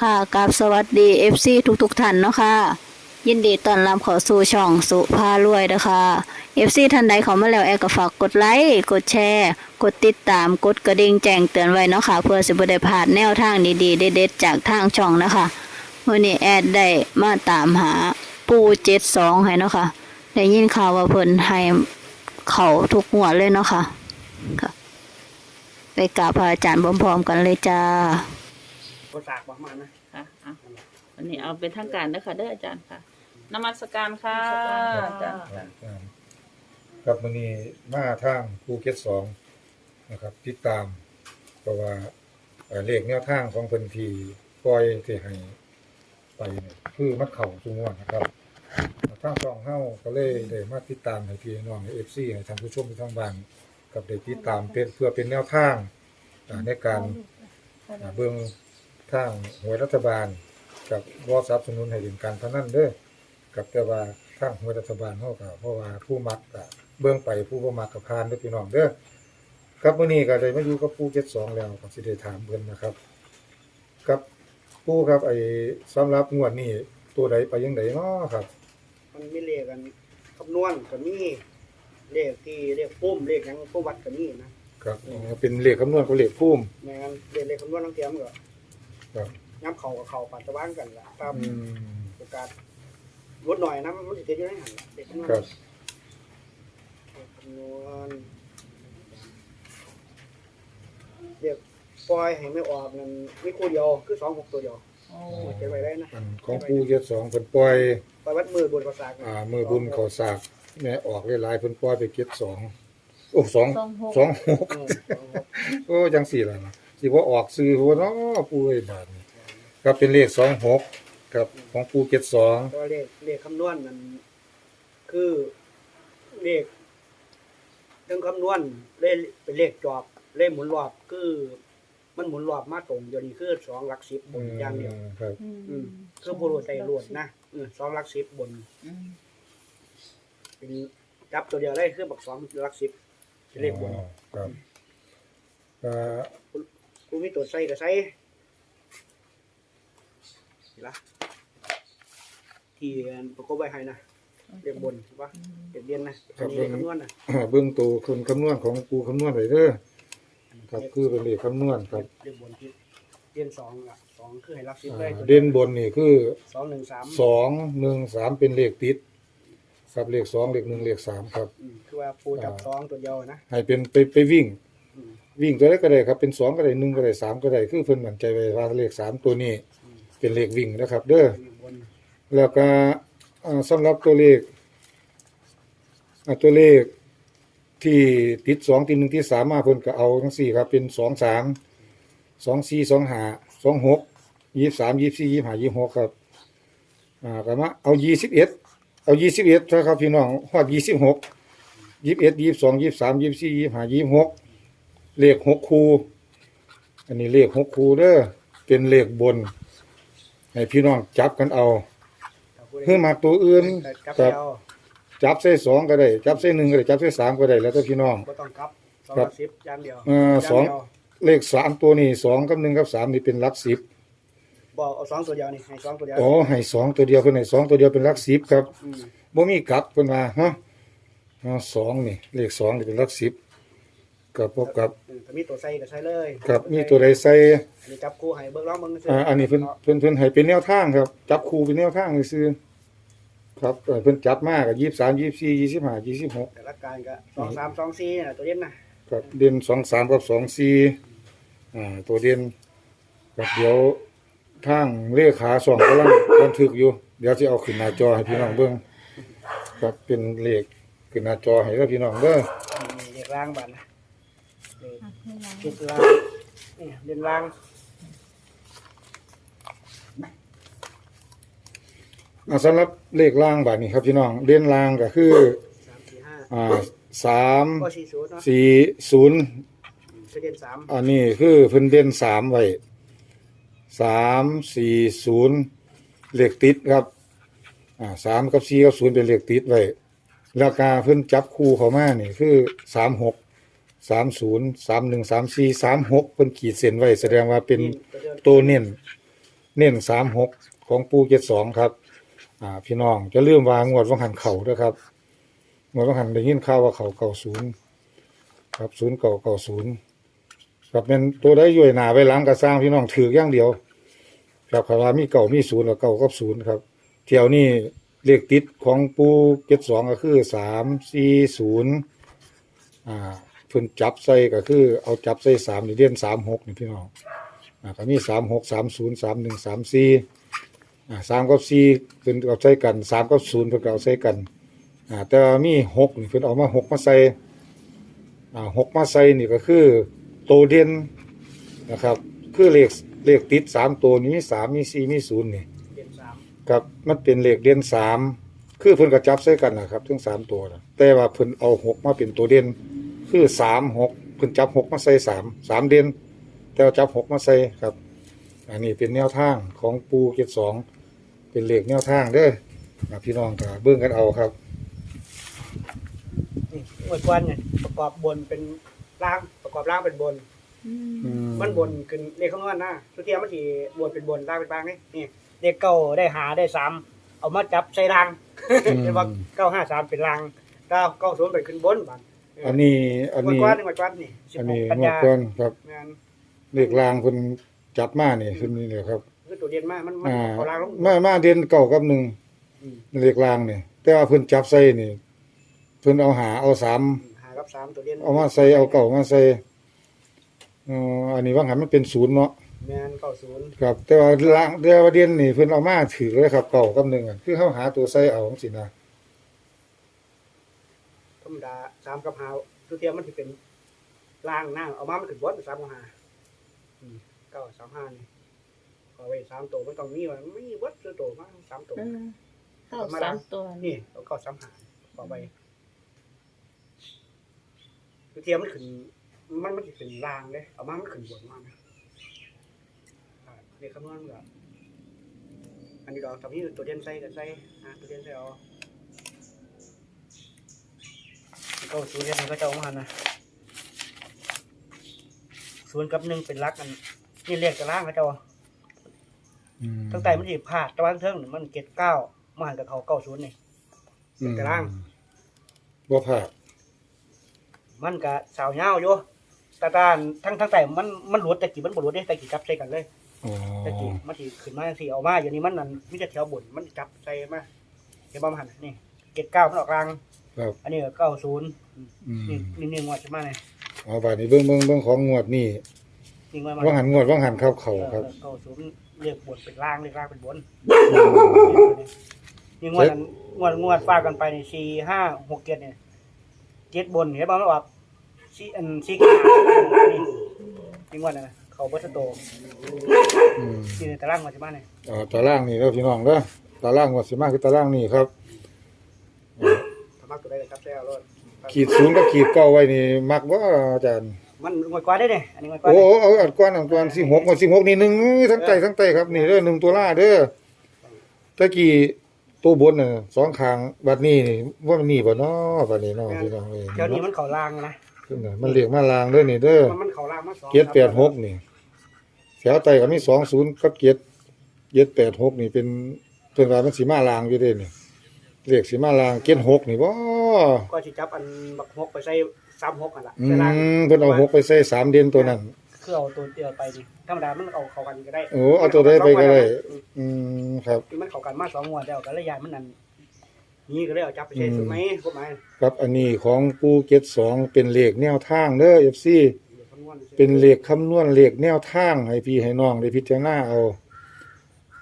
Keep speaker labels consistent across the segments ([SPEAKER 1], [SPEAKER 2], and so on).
[SPEAKER 1] ค่ะกับสวัสดี FC ทุกๆท่านเนาะค่ะ ยินดีต้อนรับเข้าสู่ช่องสุภารวยนะคะ FC ท่านใดเขามาแล้วแอร์ก็ฝากกดไลค์กดแชร์ กดติดตามกดกระดิ่งแจ้งเตือนไว้เนาะค่ะ เพื่อสิบได้พลาดแนวทางดีๆ เด็ดๆจากทางช่องนะคะวันนี้แอดได้มาตามหาปู72ให้เนาะค่ะได้ยินข่าวว่าเพิ่นให้เขาทุกหัวเลยเนาะค่ะค่ะไปกราบพระอาจารย์พร้อมๆกันเลยจ้า
[SPEAKER 2] ก็สากประมาณนะ
[SPEAKER 3] ค่ะอะวันนี้เอาเป็นทางการนะคะเด้ออาจารย์ค่ะนมัสการค่ะอาจารย์ค่ะ
[SPEAKER 4] ครับวันนี้มาทางภูเก็ตสองนะครับ ติดตาม เพราะว่าเอ่อเลขแนวทางของเพิ่นที่ปล่อยที่ให้ไปเนี่ยคือมัดเข่าจุงวดนะครับทางสองเฮาก็เลยได้มาติดตามให้พี่น้องเอฟซีให้ท่านผู้ชมที่ทางบ้านกับได้ติดตามเป็นเพื่อเป็นแนวทางอ่าในการอ่าเบื้อง ทางหวยรัฐบาล กับรอสนับสนุนให้เล่นการพนันเด้อกับแต่ว่าทางหัวรัฐบาลเฮาก็เพราะว่าผู้มักก็เบิ่งไปผู้บ่มักก็ผ่านเด้อพี่น้องเด้อครับมื้อนี้ก็ได้มาอยู่กับผู้72แล้วก็สิได้ถามเพิ่นนะครับกับผู้ครับไอ้สำหรับงวดนี้ตัวใดไปยังไดเนาะครับ
[SPEAKER 2] มันมีเลขกันคำนวณก็มีเลขที่เลขปุ้มเลขหยังผู้วัดก็มีนะครับ
[SPEAKER 4] อ๋อเป็นเลขคำนวณของเลขภูมิ
[SPEAKER 2] แม่นเลขเลขคำนวณทั้งเทียมก็
[SPEAKER 4] ครับ
[SPEAKER 2] ย้ำเข่ากับเข่าปัดตะวันกันล่ะตาม
[SPEAKER 4] อืม
[SPEAKER 2] โอกาสลดหน่อยนะมันสิเกิดอยู่ในหันล่ะเลขคำนวณ
[SPEAKER 4] ครับ
[SPEAKER 2] เลขคำนวณเลขปล่อยให้ไม่ออกนั่นมีคู่เดียวคือ26ตัวเดียว
[SPEAKER 3] โอ้
[SPEAKER 2] เก็บไว้ได้นะ
[SPEAKER 4] อันของผู้72เพิ่นปล่อย
[SPEAKER 2] ปล่อยวัดมือบนกระสาก
[SPEAKER 4] อ่ามือบุญเขาสากแม่ออกหลายๆเพิ่นปล่อยไปเก็บสองโอ้สอง
[SPEAKER 3] สองหก
[SPEAKER 4] สองหก
[SPEAKER 2] อืม26
[SPEAKER 4] โอ้จังสี่ล่ะนะ สิว่าออกซื้อหัวเนาะปูไอ้บาทนี่ก็เป็นเลขสองหกกับของปูเก็ดสอง
[SPEAKER 2] ก็เลขเลขคำนวณนั่นคือเลขเรื่องคำนวณเลขเป็นเลขจอบเลขหมุนรอบคือ มันหมุนรอบมาตรงเดี๋ยวนี้คือสองหลักสิบบนอย่างเดียว
[SPEAKER 4] ครับ
[SPEAKER 2] อืมคือผู้รู้ใจรวดนะเออสองหลักสิบบน
[SPEAKER 3] อืม
[SPEAKER 2] เป็นจับตัวเดียวได้คือบักสองหลักสิบเป็นเลขบน
[SPEAKER 4] อ๋อครับก็
[SPEAKER 2] กูมีตัวใส่ก็ใส่นี่ละที่ประกบไว้ให้นะเลขบนใช่ปะเลขเดียนนะอันนี้เลขคำนวณนะ
[SPEAKER 4] เบื้องตัวคนคำนวณของปูคำนวณไปเด้อครับคือเป็นเลขคำนวณครับ
[SPEAKER 2] เรียนบนที่เรียนสองอะสองคือให้รับสิบ
[SPEAKER 4] อ่า
[SPEAKER 2] ได้
[SPEAKER 4] เด่นบนนี่คือ
[SPEAKER 2] สองหนึ่งสาม
[SPEAKER 4] สองหนึ่งสามเป็นเลขติดครับเลขสองเลขหนึ่งเลขสามครับ
[SPEAKER 2] อืมคือว่าปูจับสองตัวเดียวนะ
[SPEAKER 4] ให้เป็นไปไปวิ่ง
[SPEAKER 2] อืม
[SPEAKER 4] วิ่งตัวใดก็ได้ครับเป็นสองก็ได้หนึ่งก็ได้สามก็ได้คือเพิ่นมั่นใจไว้ว่าเลขสามตัวนี้ เป็นเลขวิ่งนะครับ เด้อแล้วก็อ่าสำหรับตัวเลขอ่าตัวเลขที่ติดสองติดหนึ่งที่สามมาเพิ่นก็เอาทั้งสี่ครับ เป็นสองสามสองสี่สองห้าสองหกยี่สามยี่สี่ยี่ห้ายี่หกครับอ่าก็มาเอายี่สิบเอ็ดเอายี่สิบเอ็ดครับพี่น้องฮอดยี่สิบหกยี่สิบเอ็ดยี่สิบสองยี่สิบสามยี่สิบสี่ยี่ห้ายี่หก เลขหกคูอันนี้เลขหกคูเด้อเป็นเลขบน ให้พี่น้องจับกันเอา
[SPEAKER 2] ถ้าผู้ใด
[SPEAKER 4] เพื่อมาตัวอื่น
[SPEAKER 2] จับ
[SPEAKER 4] ครับ
[SPEAKER 2] แล้ว
[SPEAKER 4] จับเส้สองก็ได้ จับเส้หนึ่งก็ได้ จับเส้สามก็ได้ แล้วแต่พี่น้อง
[SPEAKER 2] ก็ต้องกลับสอง
[SPEAKER 4] ครั
[SPEAKER 2] ห
[SPEAKER 4] บ
[SPEAKER 2] ลักสิบจานเดียว
[SPEAKER 4] เอ่อ
[SPEAKER 2] จาน
[SPEAKER 4] สอง
[SPEAKER 2] เดียว
[SPEAKER 4] เลขสามตัวนี้สองกับหนึ่งกับสามนี่เป็นหลักสิบ
[SPEAKER 2] บอกเอาสองตัวเดียวนี่ให้สองตัวเดียว
[SPEAKER 4] อ๋อให้สองตัวเดียวเพิ่นให้สองตัวเดียวเป็นหลักสิบครับ
[SPEAKER 2] อืม
[SPEAKER 4] บ่มีกลับเพิ่นว่าฮะอ๋อสองนี่เลขสองนี่เป็นหลักสิบ กับพบกับ
[SPEAKER 2] อืมถ้ามีตัวใส่ก็ใส่เลย
[SPEAKER 4] กับมีตัวใดใส่
[SPEAKER 2] อันนี้จับคู่ให้เบิกร้องเบิ่งซื่
[SPEAKER 4] อ่าอันนี้เพิ่นเพิ่นเพิ่นให้เป็นแนวทางครับ จับคู่เป็นแนวทางซื่อๆครับเอ่อเพิ่นจับมาก็23 24 25 26
[SPEAKER 2] แต่ละการก็สองสามสองสี่น่ะตัวเด่นนะครับ
[SPEAKER 4] เด่นสองสามกับสองสี่อ่าตัวเด่นกับเดี๋ยวทางเลขาสองกำลังบันทึกอยู่ เดี๋ยวจะเอาขึ้นหน้าจอให้พี่น้องเบิ่งครับเป็นเลขขึ้นหน้าจอให้กับพี่น้องเด้อ
[SPEAKER 2] นี่เรียกล่างบัตรนะ เลขชุดล่างนี่เด่นล่าง
[SPEAKER 4] อ่าสำหรับเลขล่างบาดนี้ครับพี่น้องเด่นล่างก็คือ
[SPEAKER 2] สามสี่ห้า
[SPEAKER 4] อ่าสาม
[SPEAKER 2] ก็สี่ศูนย์เนาะ
[SPEAKER 4] สี่ศูนย์
[SPEAKER 2] คือเด่นสาม
[SPEAKER 4] อันนี้คือเพิ่นเด่นสามไว้สามสี่ศูนย์เลขติดครับอ่าสามกับสี่กับศูนย์เป็นเลขติดไว้แล้วกาเพิ่นจับคู่เข้ามานี่คือสามหก สามศูนย์สามหนึ่งสามสี่สามหกเพิ่นขีดเส้นไว้แสดงว่าเป็น
[SPEAKER 2] ตัวเดียว
[SPEAKER 4] ตัวเน้นเน้นสามหกของปูเจ็ดสองครับ อ่า พี่น้องจะลืมวางงวดวังหันเข่าด้วยครับงวดวังหันได้ยินข่าวว่าเข่าเก่าศูนย์ครับศูนย์เก่าเก่าศูนย์ครับเป็นตัวได้ย่อยหนาไว้หล้างกระสร้างพี่น้องถือย่างเดียวครับคำว่ามีเก่ามีศูนย์กับเก่ากับศูนย์ครับเที่ยวนี้เลขติดของปูเจ็ดสองก็คือสามสี่ศูนย์อ่า เพิ่นจับใส่ก็คือเอาจับใส่สามนี่เด่นสามหกนี่พี่น้องอ่าก็มีสามหกสามศูนย์สามหนึ่งสามสี่อ่าสามกับสี่เพิ่นเอาใส่กันสามกับศูนย์เพิ่นก็เอาใส่กันอ่าแต่ว่ามีหกนี่เพิ่นเอามาหกมาใส่อ่าหกมาใส่นี่ก็คือโตวเด่นนะครับคือเลขเลขติดสามตัวนี้มีสามมีสี่มีศูนย์นี่
[SPEAKER 2] เดือนสาม
[SPEAKER 4] ครับมันเป็นเลขเด่นสามคือเพิ่นก็จับใส่กันนะครับทั้งสามตัวนะแต่ว่าเพิ่นเอาหกมาเป็นตัวเด่น คือสามหกเพิ่นจับหกมาใส่สามสามเด่นแต่ว่าจับหกมาใส่ครับ อันนี้เป็นแนวทางของปูเจ็ดสองเป็นเลขแนวทางเด้อนะพี่น้องก็เบิ่งกันเอาครับ
[SPEAKER 2] นี่หมวดกวนเนี่ยประกอบบนเป็นล่างประกอบล่างเป็นบน
[SPEAKER 3] อืม
[SPEAKER 4] อื
[SPEAKER 2] มันบนขึ้นเลขข้างนอกนะทุกเทียมันทีบนเป็นบนล่างเป็นล่างนี่นี่เลขเก้าได้หาได้สามเอามาจับใส่รางเรียกว่าเก้าห้าสามเป็นรางเก้าเก้าศูนย์เป็นขึ้นบนบัน
[SPEAKER 4] อันนี้อัน
[SPEAKER 2] หมวด
[SPEAKER 4] นี้
[SPEAKER 2] กวนนี่หมวดกวนนี่สิบ
[SPEAKER 4] อัน
[SPEAKER 2] หก
[SPEAKER 4] นี้
[SPEAKER 2] กัน
[SPEAKER 4] งวด
[SPEAKER 2] ยา
[SPEAKER 4] ก่อนครับ
[SPEAKER 2] งาน
[SPEAKER 4] เลขรางเพิ่นจับมานี่ขึ้นนี่เลยครับ
[SPEAKER 2] คือตัวเด่นมากมันมัน
[SPEAKER 4] อ่า
[SPEAKER 2] เอารางลง
[SPEAKER 4] มามาเด่นเก่ากับหนึ่ง
[SPEAKER 2] อืม
[SPEAKER 4] เลขรางนี่แต่ว่าเพิ่นจับใส่นี่เพิ่นเอาหาเอาสาม
[SPEAKER 2] หากับสามตัวเด่น
[SPEAKER 4] เอามาใส่เอาเก่ามาใส่เอ่ออันนี้ว่างหันมันเป็นศูนย์เนาะ
[SPEAKER 2] แมนเก้าศูนย์
[SPEAKER 4] ครับ แต่ว่าล่างแต่ว่าเด่นนี่เพิ่นเอามาถือเลยครับเก่ากับหนึ่งอะคือเขาหาตัวใส่เอาจังซี่นะ
[SPEAKER 2] ธรรมดา สามกับหาทุกเทียมันจะเป็นล่างหน้าเอามามันขึ้นบนสามกับหาอืมเก้าสามห้านี่เอาไว้สามตัวมันต้องมีว่าไม่มีวัดตัวโตมากสามตัว
[SPEAKER 3] เออเข้าสามตัว
[SPEAKER 2] นี่เอาเก้าสามหาต่อไปทุกเทียมันขึ้นมันมันจะขึ้นล่างเลยเอามามันขึ้นบนมากนะอ่าเรียกคำนวณมันก็อันนี้ดอกทำนี้ตัวเด่นใส่กันใส่อ่าตัวเด่นใส่เอาเก้าศูนย์เนี่ยมันก็จะเอามานะศูนย์กับหนึ่งเป็นรักกันนี่เรียกจะล่างก็จะเอา
[SPEAKER 4] อืม
[SPEAKER 2] ตั้งแต่มันที่พลาดตะวันเทิงนี่มันเก็ดเก้ามาหันกับเขาเก้าศูนย์นี่
[SPEAKER 4] อืม
[SPEAKER 2] แต่ล่าง
[SPEAKER 4] บ่พลาด
[SPEAKER 2] มันก็สาวเงาวอยู่แตาตานทั้งทั้งแต่มันมันหลวดแต่กี่มันบ่หลวดเด้แต่กี่จับใส่กันเลย
[SPEAKER 4] อ๋อ
[SPEAKER 2] แต่กี่มันสิขึ้นมาจังซี่เอามาอย่างนี้มันนั่นมีแต่แถวบนมันจับใส่มาเห็นบ่มันหันนี่เก็ดเก้ามันออกกลาง
[SPEAKER 4] ครับ
[SPEAKER 2] อันนี้ก็เก้าศูนย์
[SPEAKER 4] อืม
[SPEAKER 2] นี่นี่นี่งวดใช่ไหมเนี่ย
[SPEAKER 4] เอาบาดนี้เบิ่งเบิ่งเบิ่งของงวดนี่
[SPEAKER 2] นี่งวดมา
[SPEAKER 4] ว่างหันงวดว่างหันเข้าเขาครับ
[SPEAKER 2] เก้าศูนย์เรียกบนเป็นล่างเรียกล่างเป็นบนนี่งวดนั้นงวดงวดฟาดกันไปนี่สี่ห้าหกเจ็ดเนี่ยเจ็ดบนเห็นบ่มันออกสี่อันสี่ขานี่นี่งวดนั้นนะเขาบัตโต
[SPEAKER 4] อืม
[SPEAKER 2] นี่ในตารางมาใช่ไหมเนี่ย
[SPEAKER 4] อ่าตารางนี่เด้อพี่น้องเด้อตารางงวดสิมาคือตารางนี่ครับ
[SPEAKER 2] สามารถตัวได้เลยครับแซ่รถ
[SPEAKER 4] ขีดศูนย์กับขีดเก้าไว้นี่มักบ่อาจารย์
[SPEAKER 2] มันงวดกว่าได้เนี่ยอันนี้งวดกว่า
[SPEAKER 4] โอ้
[SPEAKER 2] ได้
[SPEAKER 4] เอาอัดก้อนอัดก้อนสิบหกสิบหกนี่หนึ่งทั้งไตทั้งไตครับนี่เด้อหนึ่งตัวล่าเด้อตะกี้ตัวบนน่ะสองข้างบัดนี้นี่ว่ามันนี่บ่เนาะบัดนี้เนาะพี่น้องเอ้ย
[SPEAKER 2] เดี๋ยวนี้มันเขาล่างนะ
[SPEAKER 4] ขึ้นน่ะมันเรียกมาลางเด้อนี่เด้อ
[SPEAKER 2] มันมันเขาล่างมาสอง
[SPEAKER 4] เจ็ดแปดหกนี่แถวไตก็มีสองศูนย์กับเจ็ดเจ็ดแปดหกนี่เป็นเพิ่นว่ามันสิมาลางอยู่เด้นี่ เรียกสิมาลางเจ็ดหกนี่บ่
[SPEAKER 2] ก็สิจับอันบักหกไปใส่สามหกกันละ
[SPEAKER 4] อื
[SPEAKER 2] ใส่ล่าง
[SPEAKER 4] มเพิ่นเอาหกไปใส่สามเด่นตัวนั้น
[SPEAKER 2] คือเอาตัวเดียวไปดิธรรมดามันเอาเข้ากันก็ได้
[SPEAKER 4] โอ้เอาตัวใดไปก็ได้ อืมครับ
[SPEAKER 2] ที่มันเข้ากันมาสองงวดแล้วก็เลยยานมันนั่นนี่ก็เลยเอาจับไปใช้สุดไหมพวกหมาย
[SPEAKER 4] ครับอันนี้ของปูเก็ตสองเป็นเลขแนวทางเด้อ FC
[SPEAKER 2] เดี๋ยวคำนวณซื้อ
[SPEAKER 4] เป็นเลขคำนวณเลขแนวทางให้พี่ให้น้องได้พิจารณาเอา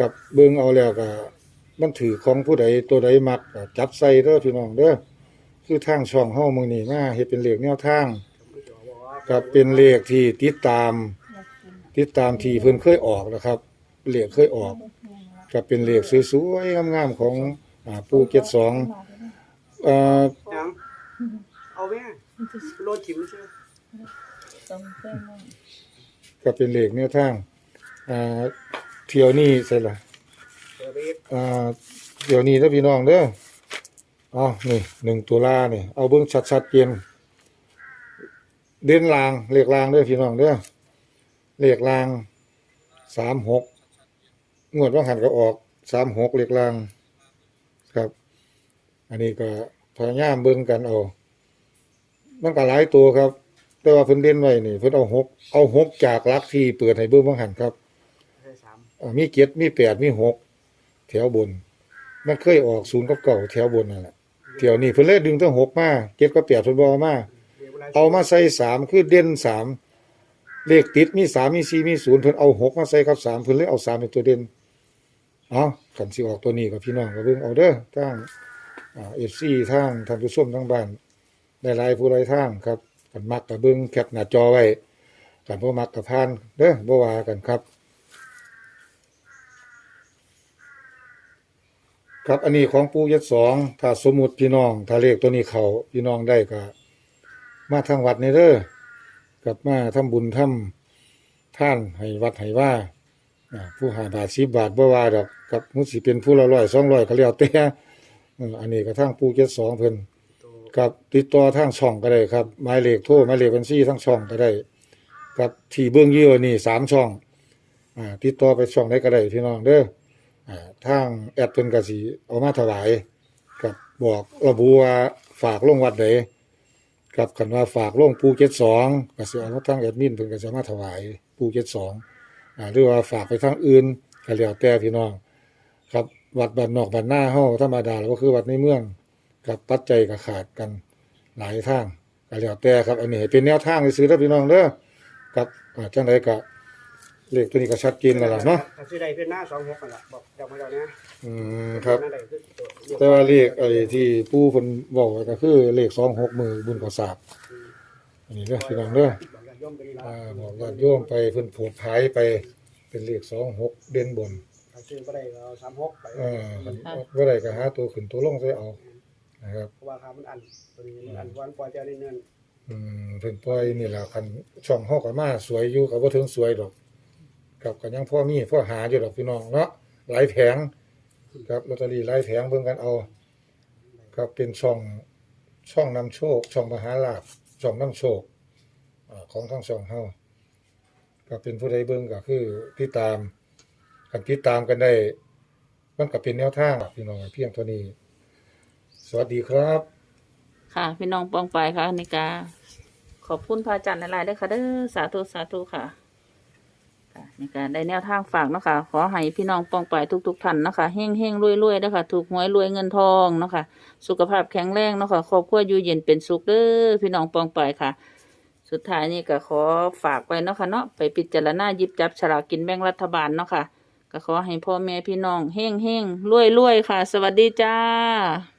[SPEAKER 4] กับเบิ่งเอาแล้วก็ มันถือของผู้ใดตัวใดมักก็จับใส่เด้อพี่น้องเด้อคือทางช่องเฮามื้อนี้มาเฮ็ดเป็นเลขแนวทางกับเป็นเลขที่ติดตาม ติดตามที่เพิ่นเคยออกนะครับเลขเคยออกกับเป็นเลขสวยๆงามๆของอ่าปูเก็ตสองเอ่อ
[SPEAKER 2] ยังเอาแม่โลดถิ่มซื้อ
[SPEAKER 3] สองเส้นนั่น
[SPEAKER 4] ก็เป็นเลขแนวทางอ่าเที่ยวนี้ใช่ล่ะ
[SPEAKER 2] เดี๋ยวไป อีก
[SPEAKER 4] อ่าเดี๋ยวนี้เด้อพี่น้องเด้ออ๋อนี่หนึ่งตุลานี่เอาเบิ่งชัดๆเจนเด่นลางเลขลางเด้อพี่น้องเด้อเลขลางสามหกงวดว่างหันก็ออกสามหกเลขล่างครับ อันนี้ก็พยายามเบิ่งกันเอามันก็หลายตัวครับ แต่ว่าเพิ่นเด่นไว้นี่เพิ่นเอาหกเอาหกจากหลักที่เปิดให้เบิ่งว่างหันครับ
[SPEAKER 2] ใช่สาม
[SPEAKER 4] อ่ามีเจ็ดมีแปดมีหก แถวบน มันเคยออกศูนย์กับเก่าแถวบนนั่นแหละเที่ยวนี้เพิ่นเลยดึงตั้งหกมาเจ็ดกับแปดเพิ่นบอมา
[SPEAKER 2] เรียก
[SPEAKER 4] เอามาใส่สามคือเด่นสามเลขติดมีสามมีสี่มีศูนย์เพิ่นเอาหกมาใส่กับสามเพิ่นเลยเอาสามเป็นตัวเด่นเอากันสิออกตัวนี้กับพี่น้องก็เบิ่งเอาเด้อทางเอ่า FC ทางทานผู้ชมทางบ้านได้หลายผู้หลายทางครับกันมักก็เบิ่งแคปหน้าจอไว้กันบ่มักก็ผ่านเด้อบ่ว่ากันครับ ครับอันนี้ของปูยัดสองถ้าสมมุติพี่น้องถ้าเลขตัวนี้เขาพี่น้องได้ก็มาทางวัดนี่เด้อกลับมาทำบุญทำท่านให้วัดให้ว่าผู้หาบาทสิบบาทบ่ว่าดอกกับมุสิเป็นผู้ละร้อยสองร้อยก็แล้วแต่เอออันนี้ก็ทางปูเจ็ดสองเพิ่นกับติดต่อทางช่องก็ได้ครับหมายเลขโทรหมายเลขบัญชีทางช่องก็ได้กับที่เบื้องยี่ห้อนี่สามช่อง อ่า ติดต่อไปช่องได้ก็ได้พี่น้องเด้อ อ่าทางแอดเพิ่นก็สิเอามาถวายกับบอกระบุว่าฝากลงวัดใดกับกันว่าฝากลงปูเจ็ดสองก็สิเอามาทางแอดมินเพิ่นก็จะมาถวายปูเจ็ดสองอ่าหรือว่าฝากไปทางอื่นก็แล้วแต่พี่น้อง ครับวัดบ้านนอกบ้านหน้าเฮาธรรมดาแล้วก็คือวัดในเมืองกับปัจจัยก็ขาดกันหลายทางก็แล้วแต่ครับ อันนี้ให้เป็นแนวทางซื้อๆเด้อพี่น้องเด้อครับอ่าจังไดก็ เลขตัวนี้ก็ชัดเจนแล้วล่ะเนาะ
[SPEAKER 2] ถ้าซื้อได้คือหน้าสองหกนั่นแหละบอกเดี๋ยวมาเดี๋ยวนี้
[SPEAKER 4] อืมครับ
[SPEAKER 2] นั่นแหละคือตัว
[SPEAKER 4] แต่ว่าเลขไอ้ที่ปู่เพิ่นบอกไว้ก็คือเลข26มือบุญข้าวสากอันนี้เด้อพี่น้องเด้อ
[SPEAKER 2] บอกญาติโยมไปนี่ละ
[SPEAKER 4] อ่าบอกญาติโยมไปเพิ่นโผดภายไปเป็นเลขสองหกเด่นบน
[SPEAKER 2] ถ้าซื้อบ่ได้ก็เอาสามหกไป
[SPEAKER 4] เออว่าไรก็หาตัวขึ้นตัวลงใส่เอานะครับ
[SPEAKER 2] เพราะว่าค่ามันอันตัวนี้มันอันวันปล่อยเจ้าได้เงิน
[SPEAKER 4] อืมเพิ่นปล่อยนี่แหละคันช่องเฮาก็มาสวยอยู่ก็บ่ถึงสวยดอก กับก็ยังพ่อมีพ่อหาอยู่ดอกพี่น้องเนาะหลายแผงครับลอตเตอรี่หลายแผงเบิ่งกันเอาครับเป็นช่องช่องนำโชค ช่องมหาลาภช่องนำโชคอ่าของทั้งช่องเฮาก็เป็นผู้ใดเบิ่งก็คือติดตามกันติดตามกันได้มันก็เป็นแนวทางพี่น้องเพียงเท่านี้ สวัสดีครับ
[SPEAKER 3] ค่ะพี่น้องปองไปค่ะนิกา ขอบคุณพระอาจารย์หลายๆเด้อค่ะเด้อสาธุสาธุค่ะ ในการได้แนวทางฝากเนาะค่ะขอให้พี่น้องปองไปทุกๆท่านเนาะค่ะเฮงเฮงรวยรวยๆเด้อค่ะถูกหวยรวยเงินทองเนาะค่ะสุขภาพแข็งแรงเนาะค่ะครอบครัวอยู่เย็นเป็นสุขเด้อพี่น้องปองไปค่ะ สุดท้ายนี่ก็ขอฝากไว้เนาะค่ะเนาะไปพิจารณายิบจับฉลากกินแบ่งรัฐบาลเนาะค่ะก็ขอให้พ่อแม่พี่น้องเฮงเฮงรวยรวยค่ะ สวัสดีจ้า